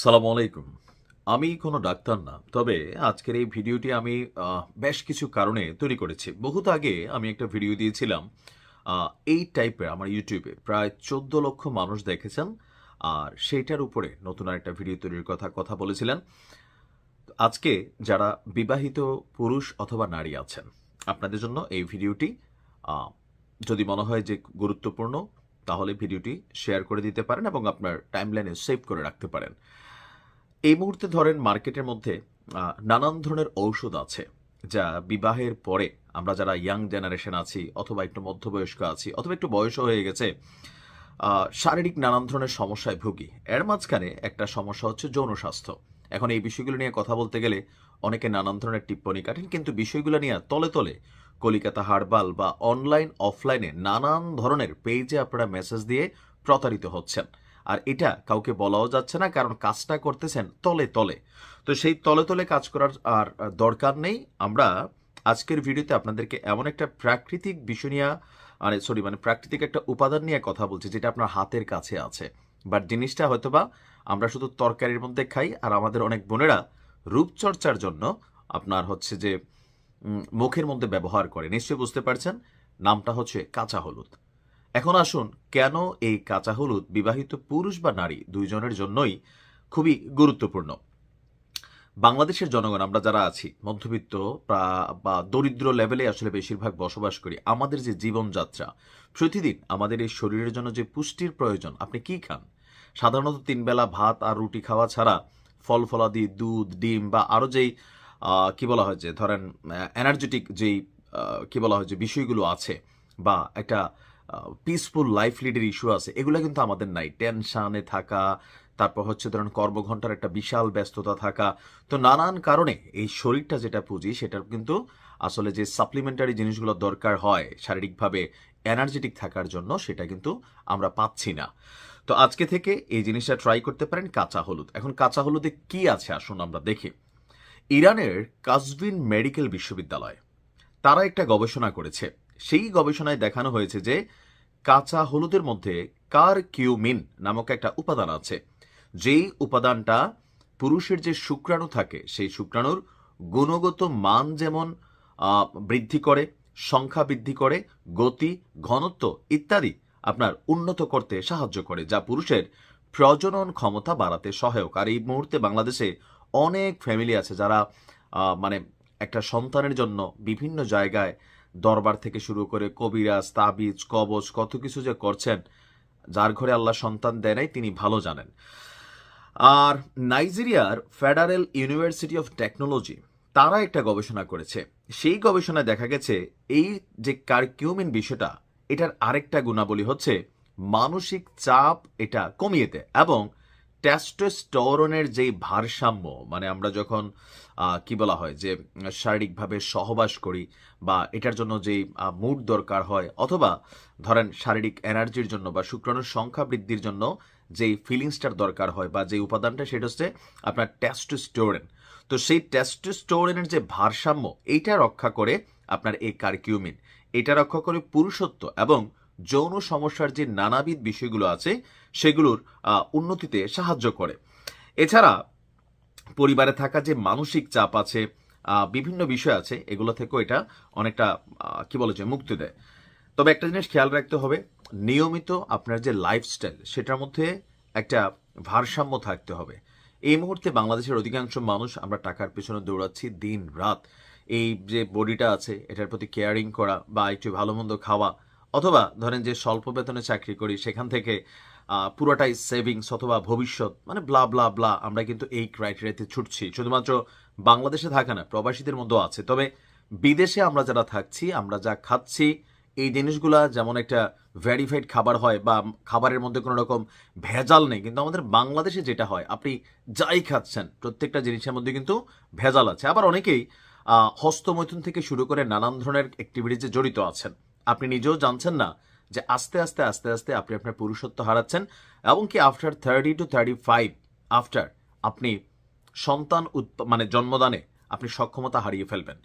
সালাম আলাইকুম। আমি কোনো ডাক্তার না, তবে আজকের এই ভিডিওটি আমি বেশ কিছু কারণে তৈরি করেছি। বহুত আগে আমি একটা ভিডিও দিয়েছিলাম এই টাইপের আমার ইউটিউবে। প্রায় চোদ্দ লক্ষ মানুষ দেখেছেন, আর সেইটার উপরে নতুন আরেকটা ভিডিও তৈরির কথা কথা বলেছিলেন। আজকে যারা বিবাহিত পুরুষ অথবা নারী আছেন, আপনাদের জন্য এই ভিডিওটি যদি মনে হয় যে গুরুত্বপূর্ণ, তাহলে ভিডিওটি শেয়ার করে দিতে পারেন এবং আপনার টাইমলাইনে সেভ করে রাখতে পারেন। এই মুহূর্তে ধরেন মার্কেটের মধ্যে নানান ধরনের ঔষধ আছে, যা বিবাহের পরে আমরা যারা ইয়াং জেনারেশন আছি অথবা একটু মধ্যবয়স্ক আছি অথবা একটু বয়সও হয়ে গেছে শারীরিক নানান ধরনের সমস্যায় ভুগি। এর মাঝখানে একটা সমস্যা হচ্ছে যৌন স্বাস্থ্য। এখন এই বিষয়গুলো নিয়ে কথা বলতে গেলে অনেকে নানান ধরনের টিপ্পণী কাটেন, কিন্তু বিষয়গুলো নিয়ে তলে তলে কলিকাতা হারবাল বা অনলাইন, অফলাইনে নানান ধরনের পেজে আপনারা মেসেজ দিয়ে প্রতারিত হচ্ছেন। আর এটা কাউকে বলাও যাচ্ছে না, কারণ কাজটা করতেছেন তলে তলে। তো সেই তলে তলে কাজ করার আর দরকার নেই। আমরা আজকের ভিডিওতে আপনাদেরকে এমন একটা প্রাকৃতিক বিষয় নিয়ে মানে সরি মানে প্রাকৃতিক একটা উপাদান নিয়ে কথা বলছি, যেটা আপনার হাতের কাছে আছে। বাট জিনিসটা হয়তোবা আমরা শুধু তরকারির মধ্যে খাই, আর আমাদের অনেক বোনেরা রূপচর্চার জন্য আপনার হচ্ছে যে মুখের মধ্যে ব্যবহার করে। নিশ্চয়ই বুঝতে পারছেন? নামটা হচ্ছে কাঁচা হলুদ। এখন আসুন, কেন এই কাঁচা হলুদ বিবাহিত পুরুষ বা নারী দুইজনের জন্যই খুবই গুরুত্বপূর্ণ? বাংলাদেশের জনগণ, আমরা যারা আছি, মধ্যবিত্ত বা- দরিদ্র লেভেলে আসলে বেশিরভাগ বসবাস করি। আমাদের যে জীবনযাত্রা, প্রতিদিন আমাদের এই শরীরের জন্য যে পুষ্টির প্রয়োজন, আপনি কি খান? সাধারণত তিন বেলা ভাত আর রুটি খাওয়া ছাড়া ফল ফলাদি, দুধ, ডিম বা আরও যেই কি বলা হয় যে, ধরেন এনার্জেটিক যেই কি বলা হয় যে বিষয়গুলো আছে বা একটা পিসফুল লাইফ লিডের ইস্যু আছে, এগুলো কিন্তু আমাদের নাই। টেনশানে থাকা, তারপর হচ্ছে ধরেন কর্মঘণ্টার একটা বিশাল ব্যস্ততা থাকা। তো নানান কারণে এই শরীরটা যেটা পুঁজি সেটার কিন্তু আসলে যে সাপ্লিমেন্টারি জিনিসগুলো দরকার হয় শারীরিকভাবে এনার্জেটিক থাকার জন্য, সেটা কিন্তু আমরা পাচ্ছি না। তো আজকে থেকে এই জিনিসটা ট্রাই করতে পারেন কাঁচা হলুদ। এখন কাঁচা হলুদে কি আছে? আসুন আমরা দেখি। ইরানের কাজভিন মেডিকেল বিশ্ববিদ্যালয়, তারা একটা গবেষণা করেছে। সেই গবেষণায় দেখানো হয়েছে যে কাঁচা হলুদের মধ্যে কার কিউমিন নামক একটা উপাদান আছে। যেই উপাদানটা পুরুষের যে শুক্রাণু থাকে, সেই শুক্রাণুর গুণগত মান যেমন বৃদ্ধি করে, সংখ্যা বৃদ্ধি করে, গতি, ঘনত্ব ইত্যাদি আপনার উন্নত করতে সাহায্য করে, যা পুরুষের প্রজনন ক্ষমতা বাড়াতে সহায়ক। আর এই মুহূর্তে বাংলাদেশে অনেক ফ্যামিলি আছে যারা মানে একটা সন্তানের জন্য বিভিন্ন জায়গায় দরবার থেকে শুরু করে কবিরাজ, তাবিজ, কবচ, কত কিছু যে করছেন, যার ঘরে আল্লাহ সন্তান দেয় নাই, তিনি ভালো জানেন। আর নাইজেরিয়ার ফেডারেল ইউনিভার্সিটি অফ টেকনোলজি, তারা একটা গবেষণা করেছে। সেই গবেষণায় দেখা গেছে, এই যে কার্কিউমিন বিষয়টা, এটার আরেকটা গুণাবলী হচ্ছে, মানসিক চাপ এটা কমিয়ে দেয় এবং টেস্টোস্টেরনের যেই ভারসাম্য মানে আমরা যখন কি বলা হয়, যে শারীরিকভাবে সহবাস করি বা এটার জন্য যেই মুড দরকার হয়, অথবা ধরেন শারীরিক এনার্জির জন্য বা শুক্রাণুর সংখ্যা বৃদ্ধির জন্য যেই ফিলিংসটার দরকার হয় বা যে উপাদানটা, সেটা হচ্ছে আপনার টেস্টোস্টেরন তো সেই টেস্টোস্টেরনের যে ভারসাম্য, এইটা রক্ষা করে আপনার এই কার্কিউমিন এটা রক্ষা করে পুরুষত্ব এবং যৌন সমস্যার যে নানাবিধ বিষয়গুলো আছে, সেগুলোর উন্নতিতে সাহায্য করে। এছাড়া পরিবারে থাকা যে মানসিক চাপ আছে বিভিন্ন বিষয় আছে, এগুলো থেকেও এটা অনেকটা কি বলে যে মুক্তি দেয়। তবে একটা জিনিস খেয়াল রাখতে হবে, নিয়মিত আপনার যে লাইফস্টাইল সেটার মধ্যে একটা ভারসাম্য থাকতে হবে। এই মুহূর্তে বাংলাদেশের অধিকাংশ মানুষ আমরা টাকার পেছনে দৌড়াচ্ছি দিন রাত। এই যে বডিটা আছে, এটার প্রতি কেয়ারিং করা বা একটু ভালো মন্দ খাওয়া অথবা ধরেন যে স্বল্প বেতনে চাকরি করি, সেখান থেকে পুরোটাই সেভিংস অথবা ভবিষ্যৎ মানে ব্লা ব্লা ব্লা আমরা কিন্তু এই ক্রাইটেরিয়াতে ছুটছি। শুধুমাত্র বাংলাদেশে থাকে না, প্রবাসীদের মধ্যেও আছে। তবে বিদেশে আমরা যারা থাকছি, আমরা যা খাচ্ছি, এই জিনিসগুলা যেমন একটা ভেরিফাইড খাবার হয় বা খাবারের মধ্যে কোনো রকম ভেজাল নেই, কিন্তু আমাদের বাংলাদেশে যেটা হয়, আপনি যাই খাচ্ছেন, প্রত্যেকটা জিনিসের মধ্যে কিন্তু ভেজাল আছে। আবার অনেকেই হস্তমৈথুন থেকে শুরু করে নানান ধরনের অ্যাক্টিভিটিজে জড়িত আছেন। আপনি নিজেও জানছেন না যে আস্তে আস্তে আস্তে আস্তে আপনি আপনার পুরুষত্ব হারাচ্ছেন এবং কি after thirty two thirty five after আপনি সন্তান মানে জন্মদানে আপনি সক্ষমতা হারিয়ে ফেলবেন।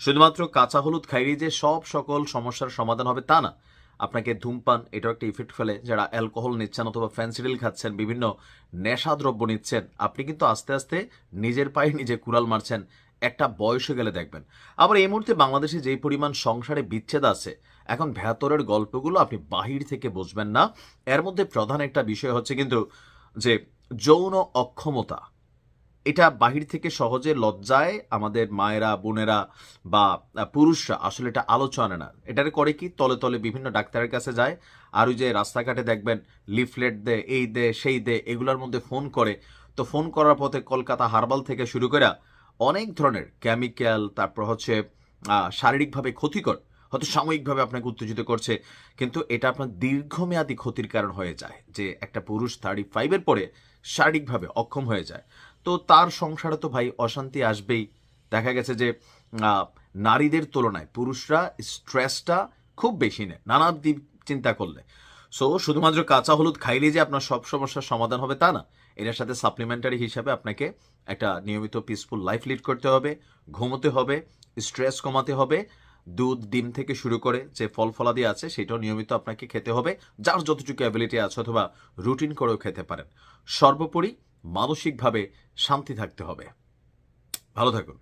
শুধুমাত্র কাঁচা হলুদ খাইয়ে যে সব সকল সমস্যার সমাধান হবে তা না। আপনাকে ধূমপান, এটাও একটা ইফেক্ট ফেলে, যারা অ্যালকোহল নিচ্ছেন অথবা ফ্যান্সিডিল খাচ্ছেন, বিভিন্ন নেশাদ্রব্য নিচ্ছেন, আপনি কিন্তু আস্তে আস্তে নিজের পায়ে নিজে কুড়াল মারছেন, একটা বয়সে গেলে দেখবেন। আবার এই মুহূর্তে বাংলাদেশে যেই পরিমাণ সংসারে বিচ্ছেদ আছে এখন ভেতরের গল্পগুলো আপনি বাহির থেকে বুঝবেন না। এর মধ্যে প্রধান একটা বিষয় হচ্ছে কিন্তু যে যৌন অক্ষমতা, এটা বাহির থেকে সহজে লজ্জায় আমাদের মায়েরা, বোনেরা বা পুরুষরা আসলে এটা আলোচনা না। এটার করে কি? তলে তলে বিভিন্ন ডাক্তারের কাছে যায়, আর ওই যে রাস্তাঘাটে দেখবেন লিফলেট দে, এই দে, সেই দে, এগুলোর মধ্যে ফোন করে। তো ফোন করার পথে কলকাতা হারবাল থেকে শুরু করে অনেক ধরনের কেমিক্যাল তারপর হচ্ছে শারীরিকভাবে ক্ষতিকর হয়তো সাময়িকভাবে আপনাকে উত্তেজিত করছে, কিন্তু এটা আপনার দীর্ঘমেয়াদী ক্ষতির কারণ হয়ে যায়, যে একটা পুরুষ থার্টি ফাইভের পরে শারীরিকভাবে অক্ষম হয়ে যায়। তো তার সংসারে তো ভাই অশান্তি আসবেই। দেখা গেছে যে নারীদের তুলনায় পুরুষরা স্ট্রেসটা খুব বেশি নেয়, নানা দিক চিন্তা করলে। সো শুধুমাত্র কাঁচা হলুদ খাইলে যে আপনার সব সমস্যার সমাধান হবে তা না। এটার সাথে সাপ্লিমেন্টারি হিসাবে আপনাকে একটা নিয়মিত পিসফুল লাইফ লিড করতে হবে, ঘুমোতে হবে স্ট্রেস কমাতে হবে দুধ, ডিম থেকে শুরু করে যে ফল ফলাদি আছে সেটাও নিয়মিত আপনাকে খেতে হবে। যার যতটুকু অ্যাবিলিটি আছে অথবা রুটিন করেও খেতে পারেন। সর্বোপরি মানসিকভাবে শান্তি থাকতে হবে। ভালো থাকুন।